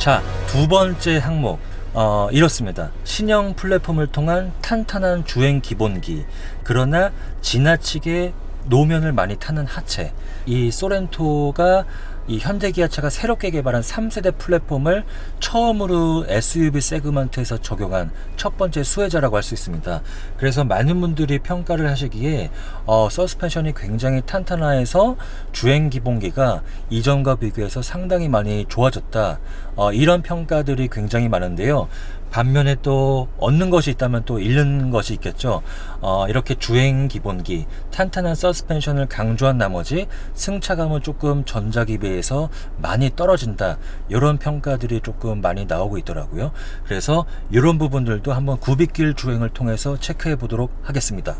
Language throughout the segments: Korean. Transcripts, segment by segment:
자, 두 번째 항목. 어, 이렇습니다. 신형 플랫폼을 통한 탄탄한 주행 기본기. 그러나 지나치게 노면을 많이 타는 하체. 이 소렌토가 이 현대 기아차가 새롭게 개발한 3세대 플랫폼을 처음으로 SUV 세그먼트에서 적용한 첫 번째 수혜자라고 할 수 있습니다. 그래서 많은 분들이 평가를 하시기에 어, 서스펜션이 굉장히 탄탄해서 주행 기본기가 이전과 비교해서 상당히 많이 좋아졌다. 어, 이런 평가들이 굉장히 많은데요. 반면에 또 얻는 것이 있다면 또 잃는 것이 있겠죠. 어, 이렇게 주행 기본기, 탄탄한 서스펜션을 강조한 나머지 승차감은 조금 전작에 비해서 많이 떨어진다. 이런 평가들이 조금 많이 나오고 있더라고요. 그래서 이런 부분들도 한번 구비길 주행을 통해서 체크해 보도록 하겠습니다.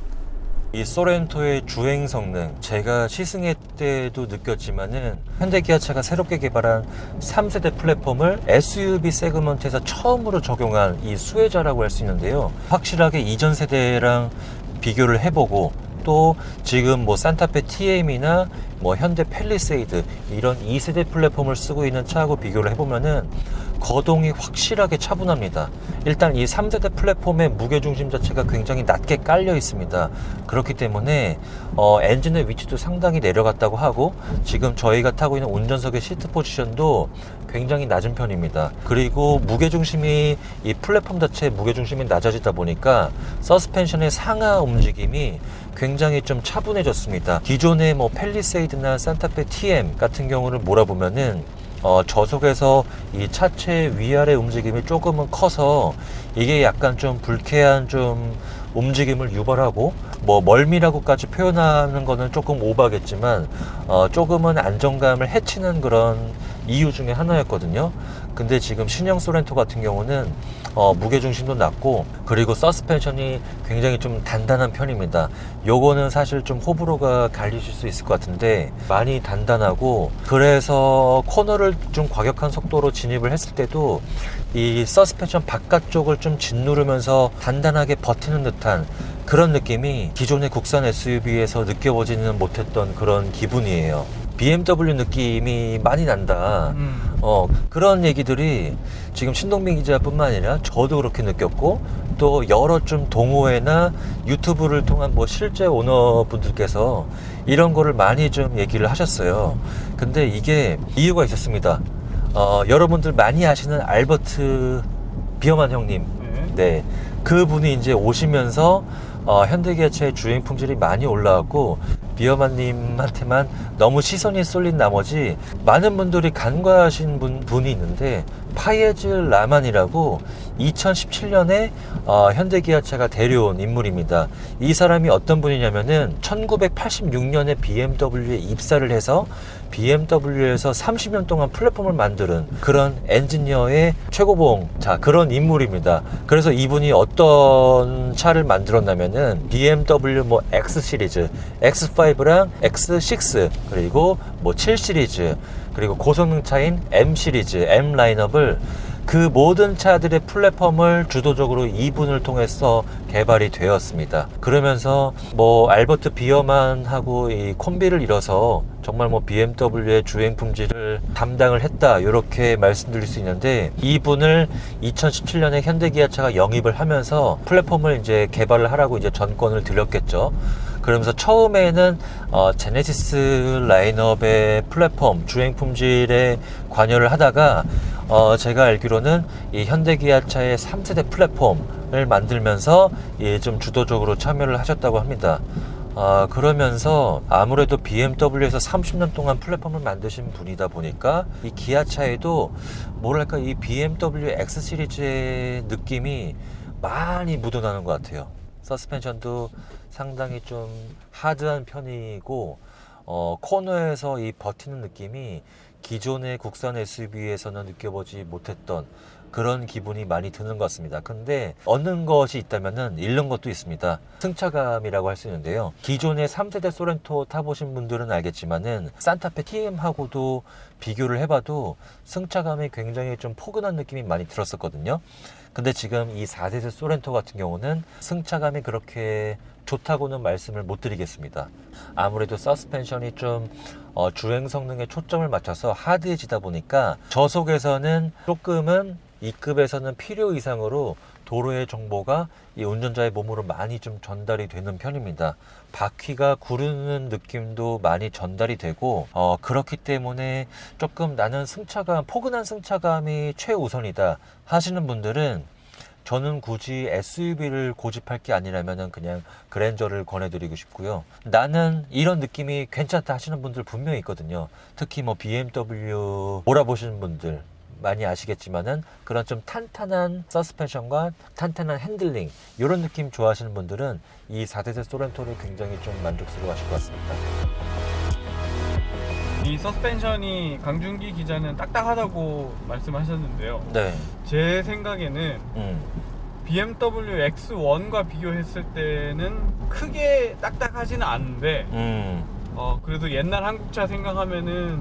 이 소렌토의 주행 성능 제가 시승회 때도 느꼈지만은 현대기아차가 새롭게 개발한 3세대 플랫폼을 SUV 세그먼트에서 처음으로 적용한 이 수혜자라고 할 수 있는데요. 확실하게 이전 세대랑 비교를 해보고 또 지금 뭐 산타페 TM이나 뭐 현대 펠리세이드 이런 2세대 플랫폼을 쓰고 있는 차하고 비교를 해보면은 거동이 확실하게 차분합니다. 일단 이 3세대 플랫폼의 무게중심 자체가 굉장히 낮게 깔려 있습니다. 그렇기 때문에 어, 엔진의 위치도 상당히 내려갔다고 하고 지금 저희가 타고 있는 운전석의 시트 포지션도 굉장히 낮은 편입니다. 그리고 무게중심이 이 플랫폼 자체의 무게중심이 낮아지다 보니까 서스펜션의 상하 움직임이 굉장히 좀 차분해졌습니다. 기존의 뭐 펠리세이드나 산타페 TM 같은 경우를 몰아보면은 어, 저속에서 이 차체 위아래 움직임이 조금은 커서 이게 약간 좀 불쾌한 좀 움직임을 유발하고 뭐 멀미라고까지 표현하는 거는 조금 오바겠지만 어, 조금은 안정감을 해치는 그런 이유 중에 하나였거든요. 근데 지금 신형 소렌토 같은 경우는 어, 무게 중심도 낮고 그리고 서스펜션이 굉장히 좀 단단한 편입니다. 요거는 사실 좀 호불호가 갈리실 수 있을 것 같은데 많이 단단하고 그래서 코너를 좀 과격한 속도로 진입을 했을 때도 이 서스펜션 바깥쪽을 좀 짓누르면서 단단하게 버티는 듯한 그런 느낌이 기존의 국산 SUV에서 느껴보지는 못했던 그런 기분이에요. BMW 느낌이 많이 난다. 음. 어, 그런 얘기들이 지금 신동빈 기자뿐만 아니라 저도 그렇게 느꼈고 또 여러 좀 동호회나 유튜브를 통한 뭐 실제 오너분들께서 이런 거를 많이 좀 얘기를 하셨어요. 근데 이게 이유가 있었습니다. 어, 여러분들 많이 아시는 알버트 비어만 형님. 네. 네. 그분이 이제 오시면서 어, 현대기아차의 주행 품질이 많이 올라왔고 비어만님한테만 너무 시선이 쏠린 나머지 많은 분들이 간과하신 분, 분이 있는데 파예즈 라만이라고 2017년에 어, 현대기아차가 데려온 인물입니다. 이 사람이 어떤 분이냐면은 1986년에 BMW에 입사를 해서 BMW에서 30년 동안 플랫폼을 만드는 그런 엔지니어의 최고봉 자 그런 인물입니다. 그래서 이분이 어떤 차를 만들었냐면은 BMW 뭐 X 시리즈, X5랑 X6 그리고 뭐 7 시리즈 그리고 고성능 차인 M 시리즈, M 라인업을 그 모든 차들의 플랫폼을 주도적으로 이분을 통해서 개발이 되었습니다. 그러면서 뭐 알버트 비어만 하고 이 콤비를 이뤄서 정말 뭐 BMW의 주행 품질을 담당을 했다 이렇게 말씀드릴 수 있는데 이분을 2017년에 현대기아차가 영입을 하면서 플랫폼을 이제 개발을 하라고 이제 전권을 드렸겠죠. 그러면서 처음에는 어, 제네시스 라인업의 플랫폼 주행 품질에 관여를 하다가 어, 제가 알기로는 이 현대기아차의 3세대 플랫폼을 만들면서 예, 좀 주도적으로 참여를 하셨다고 합니다. 아, 그러면서 아무래도 BMW에서 30년 동안 플랫폼을 만드신 분이다 보니까 이 기아차에도 뭐랄까 이 BMW X 시리즈의 느낌이 많이 묻어나는 것 같아요. 서스펜션도 상당히 좀 하드한 편이고 어, 코너에서 이 버티는 느낌이 기존의 국산 SUV에서는 느껴보지 못했던 그런 기분이 많이 드는 것 같습니다. 근데 얻는 것이 있다면은 잃는 것도 있습니다. 승차감이라고 할 수 있는데요. 기존의 3세대 소렌토 타보신 분들은 알겠지만은 산타페 TM하고도 비교를 해봐도 승차감이 굉장히 좀 포근한 느낌이 많이 들었었거든요. 근데 지금 이 4세대 소렌토 같은 경우는 승차감이 그렇게 좋다고는 말씀을 못 드리겠습니다. 아무래도 서스펜션이 좀 어, 주행 성능에 초점을 맞춰서 하드해지다 보니까 저속에서는 조금은 이 급에서는 필요 이상으로 도로의 정보가 이 운전자의 몸으로 많이 좀 전달이 되는 편입니다. 바퀴가 구르는 느낌도 많이 전달이 되고 어, 그렇기 때문에 조금 나는 승차감 포근한 승차감이 최우선이다 하시는 분들은 저는 굳이 SUV를 고집할 게 아니라면 그냥 그랜저를 권해드리고 싶고요. 나는 이런 느낌이 괜찮다 하시는 분들 분명히 있거든요. 특히 뭐 BMW 몰아보시는 분들 많이 아시겠지만은 그런 좀 탄탄한 서스펜션과 탄탄한 핸들링 이런 느낌 좋아하시는 분들은 이 4대세 소렌토를 굉장히 좀 만족스러워하실 것 같습니다. 이 서스펜션이 강준기 기자는 딱딱하다고 말씀하셨는데요. 네, 제 생각에는 음, BMW X1과 비교했을 때는 크게 딱딱하지는 않은데 음, 어, 그래도 옛날 한국차 생각하면은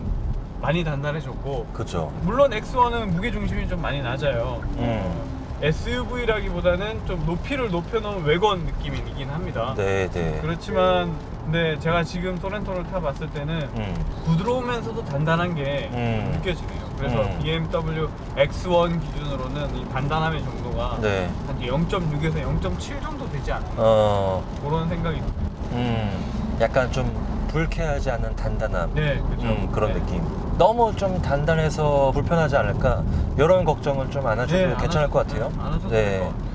많이 단단해졌고 그죠. 물론 X1은 무게 중심이 좀 많이 낮아요. 음, SUV라기보다는 좀 높이를 높여놓은 외건 느낌이긴 합니다. 네, 네. 그렇지만 근데 제가 지금 소렌토를 타봤을 때는 음, 부드러우면서도 단단한 게 음. 느껴지네요. 그래서 음. BMW X1 기준으로는 이 단단함의 정도가 네. 한 0.6에서 0.7 정도 되지 않나 어, 그런 생각이 듭니다. 음, 약간 좀 불쾌하지 않은 단단함. 네, 그렇죠. 음, 그런 네. 느낌. 너무 좀 단단해서 불편하지 않을까? 이런 걱정은 좀안 하셔도 네, 안 괜찮을 하셔도- 것 같아요. 네, 안 하셔도 네. 될것 같아요.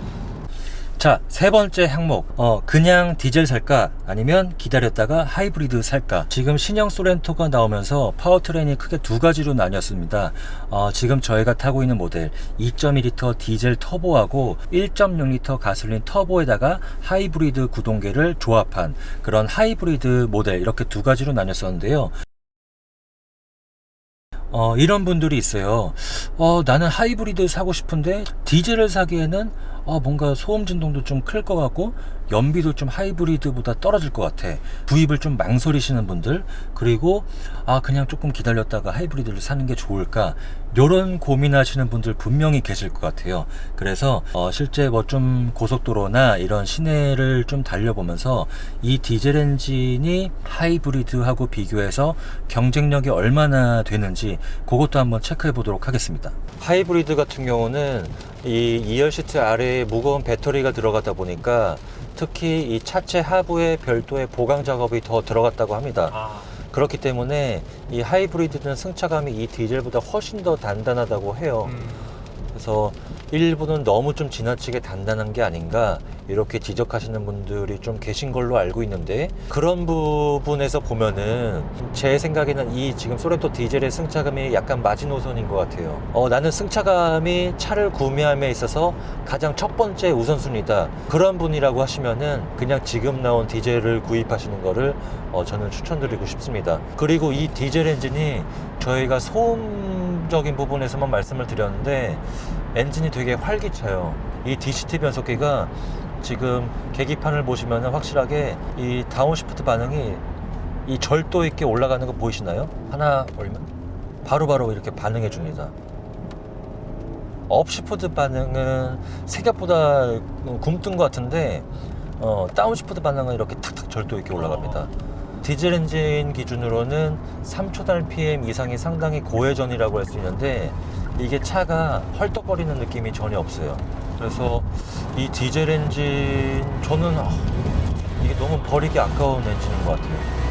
자, 세 번째 항목. 어, 그냥 디젤 살까? 아니면 기다렸다가 하이브리드 살까? 지금 신형 소렌토가 나오면서 파워트레인이 크게 두 가지로 나뉘었습니다. 어, 지금 저희가 타고 있는 모델 2.2리터 디젤 터보하고 1.6리터 가솔린 터보에다가 하이브리드 구동계를 조합한 그런 하이브리드 모델 이렇게 두 가지로 나뉘었었는데요. 어, 이런 분들이 있어요. 어, 나는 하이브리드 사고 싶은데 디젤을 사기에는 어, 뭔가 소음 진동도 좀 클 것 같고 연비도 좀 하이브리드보다 떨어질 것 같아. 구입을 좀 망설이시는 분들 그리고 아 그냥 조금 기다렸다가 하이브리드를 사는 게 좋을까 이런 고민하시는 분들 분명히 계실 것 같아요. 그래서 어, 실제 뭐 좀 고속도로나 이런 시내를 좀 달려보면서 이 디젤 엔진이 하이브리드하고 비교해서 경쟁력이 얼마나 되는지 그것도 한번 체크해 보도록 하겠습니다. 하이브리드 같은 경우는 이 2열 시트 아래에 무거운 배터리가 들어가다 보니까 특히 이 차체 하부에 별도의 보강 작업이 더 들어갔다고 합니다. 아, 그렇기 때문에 이 하이브리드는 승차감이 이 디젤보다 훨씬 더 단단하다고 해요. 음, 그래서 일부는 너무 좀 지나치게 단단한 게 아닌가 이렇게 지적하시는 분들이 좀 계신 걸로 알고 있는데 그런 부분에서 보면은 제 생각에는 이 지금 소렌토 디젤의 승차감이 약간 마지노선인 것 같아요. 어, 나는 승차감이 차를 구매함에 있어서 가장 첫 번째 우선순위다. 그런 분이라고 하시면은 그냥 지금 나온 디젤을 구입하시는 거를 어, 저는 추천드리고 싶습니다. 그리고 이 디젤 엔진이 저희가 소음 적인 부분에서만 말씀을 드렸는데 엔진이 되게 활기차요. 이 DCT 변속기가 지금 계기판을 보시면 확실하게 이 다운시프트 반응이 이 절도 있게 올라가는 거 보이시나요? 하나 올면 바로바로 이렇게 반응해 줍니다. 업시프트 반응은 생각보다 굼뜬 것 같은데 어, 다운시프트 반응은 이렇게 탁탁 절도 있게 올라갑니다. 디젤 엔진 기준으로는 3초 RPM 이상이 상당히 고회전이라고 할 수 있는데 이게 차가 헐떡거리는 느낌이 전혀 없어요. 그래서 이 디젤 엔진 저는 아, 이게 너무 버리기 아까운 엔진인 것 같아요.